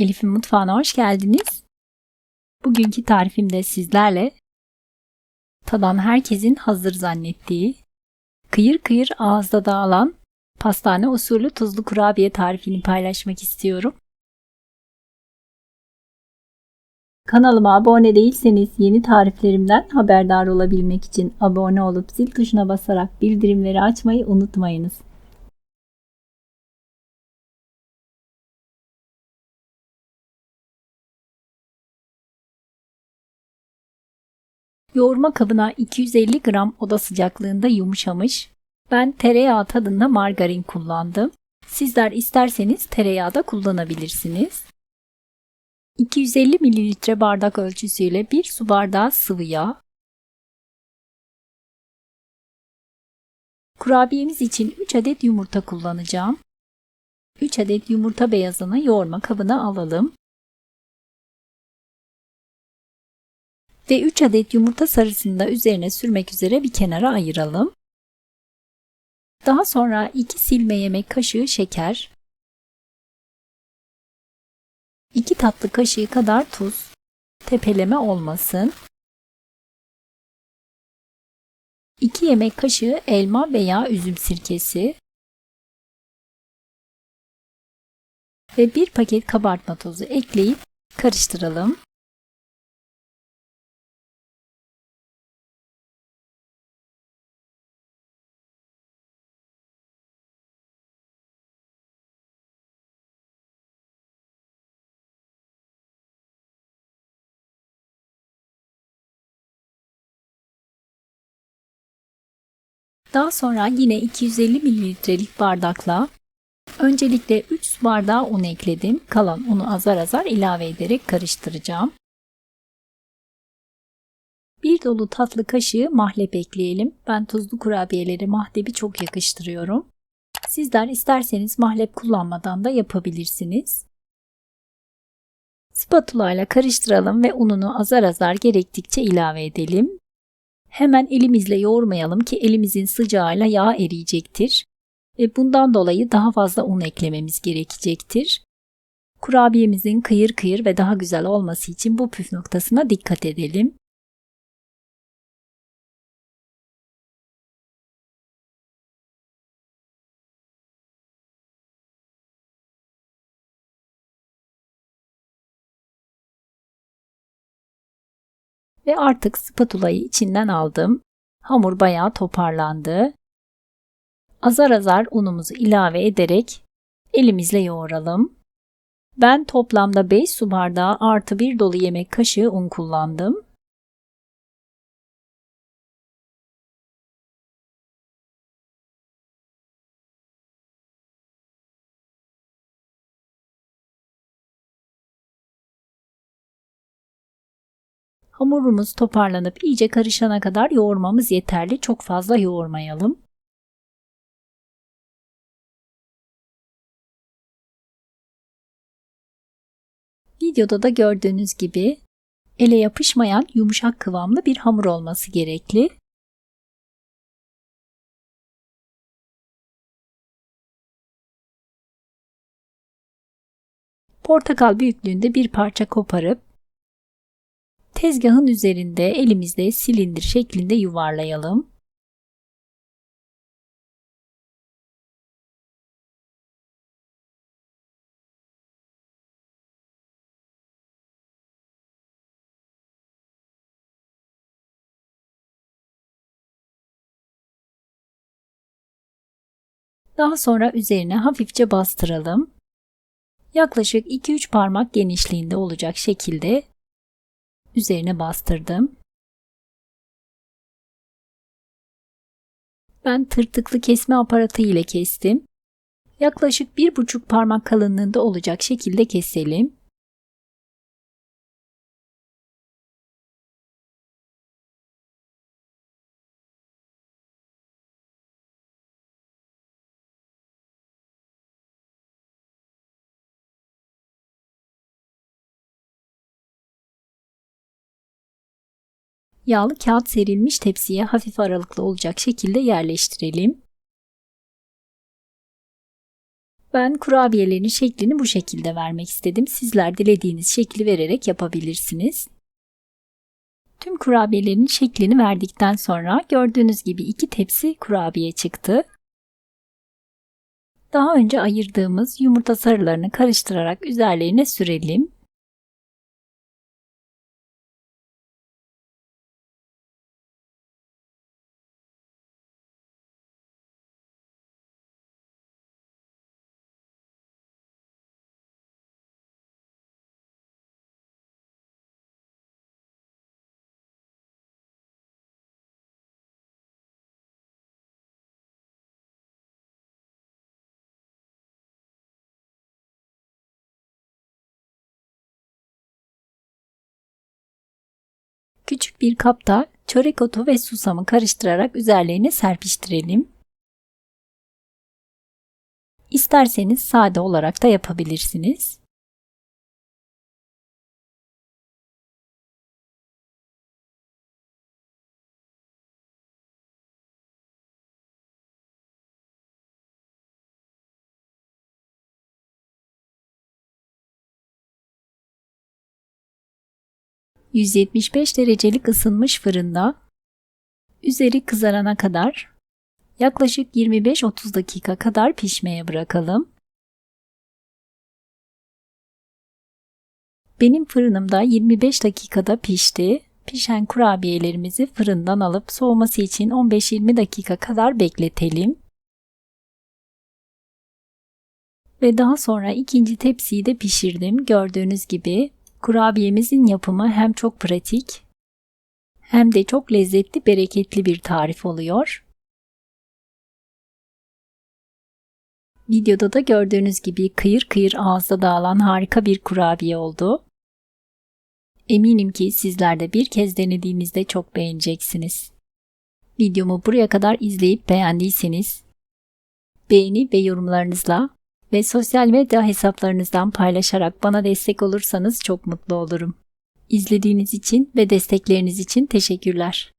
Elif'in mutfağına hoş geldiniz. Bugünkü tarifimde sizlerle tadan herkesin hazır zannettiği, kıyır kıyır ağızda dağılan pastane usulü tuzlu kurabiye tarifini paylaşmak istiyorum. Kanalıma abone değilseniz yeni tariflerimden haberdar olabilmek için abone olup zil tuşuna basarak bildirimleri açmayı unutmayınız. Yoğurma kabına 250 gram oda sıcaklığında yumuşamış. Ben tereyağı tadında margarin kullandım. Sizler isterseniz tereyağı da kullanabilirsiniz. 250 mililitre bardak ölçüsüyle 1 su bardağı sıvı yağ. Kurabiyemiz için 3 adet yumurta kullanacağım. 3 adet yumurta beyazını yoğurma kabına alalım. Ve 3 adet yumurta sarısını da üzerine sürmek üzere bir kenara ayıralım. Daha sonra 2 silme yemek kaşığı şeker, 2 tatlı kaşığı kadar tuz, tepeleme olmasın. 2 yemek kaşığı elma veya üzüm sirkesi ve 1 paket kabartma tozu ekleyip karıştıralım. Daha sonra yine 250 mililitrelik bardakla öncelikle 3 su bardağı un ekledim. Kalan unu azar azar ilave ederek karıştıracağım. Bir dolu tatlı kaşığı mahlep ekleyelim. Ben tuzlu kurabiyelere mahlebi çok yakıştırıyorum. Sizler isterseniz mahlep kullanmadan da yapabilirsiniz. Spatula ile karıştıralım ve ununu azar azar gerektikçe ilave edelim. Hemen elimizle yoğurmayalım ki elimizin sıcağıyla yağ eriyecektir. Ve bundan dolayı daha fazla un eklememiz gerekecektir. Kurabiyemizin kıyır kıyır ve daha güzel olması için bu püf noktasına dikkat edelim. Ve artık spatulayı içinden aldım. Hamur bayağı toparlandı. Azar azar unumuzu ilave ederek elimizle yoğuralım. Ben toplamda 5 su bardağı artı 1 dolu yemek kaşığı un kullandım. Hamurumuz toparlanıp iyice karışana kadar yoğurmamız yeterli. Çok fazla yoğurmayalım. Videoda da gördüğünüz gibi ele yapışmayan yumuşak kıvamlı bir hamur olması gerekli. Portakal büyüklüğünde bir parça koparıp Tezgahın üzerinde elimizde silindir şeklinde yuvarlayalım. Daha sonra üzerine hafifçe bastıralım. Yaklaşık 2-3 parmak genişliğinde olacak şekilde üzerine bastırdım. Ben tırtıklı kesme aparatı ile kestim. Yaklaşık bir buçuk parmak kalınlığında olacak şekilde keselim. Yağlı kağıt serilmiş tepsiye hafif aralıklı olacak şekilde yerleştirelim. Ben kurabiyelerin şeklini bu şekilde vermek istedim. Sizler dilediğiniz şekli vererek yapabilirsiniz. Tüm kurabiyelerin şeklini verdikten sonra gördüğünüz gibi iki tepsi kurabiye çıktı. Daha önce ayırdığımız yumurta sarılarını karıştırarak üzerlerine sürelim. Küçük bir kapta çörek otu ve susamı karıştırarak üzerlerine serpiştirelim. İsterseniz sade olarak da yapabilirsiniz. ...175 derecelik ısınmış fırında... ...üzeri kızarana kadar... ...yaklaşık 25-30 dakika kadar pişmeye bırakalım. Benim fırınımda 25 dakikada pişti. Pişen kurabiyelerimizi fırından alıp soğuması için 15-20 dakika kadar bekletelim. Ve daha sonra ikinci tepsiyi de pişirdim. Gördüğünüz gibi kurabiyemizin yapımı hem çok pratik hem de çok lezzetli, bereketli bir tarif oluyor. Videoda da gördüğünüz gibi kıyır kıyır ağızda dağılan harika bir kurabiye oldu. Eminim ki sizler de bir kez denediğinizde çok beğeneceksiniz. Videomu buraya kadar izleyip beğendiyseniz beğeni ve yorumlarınızla ve sosyal medya hesaplarınızdan paylaşarak bana destek olursanız çok mutlu olurum. İzlediğiniz için ve destekleriniz için teşekkürler.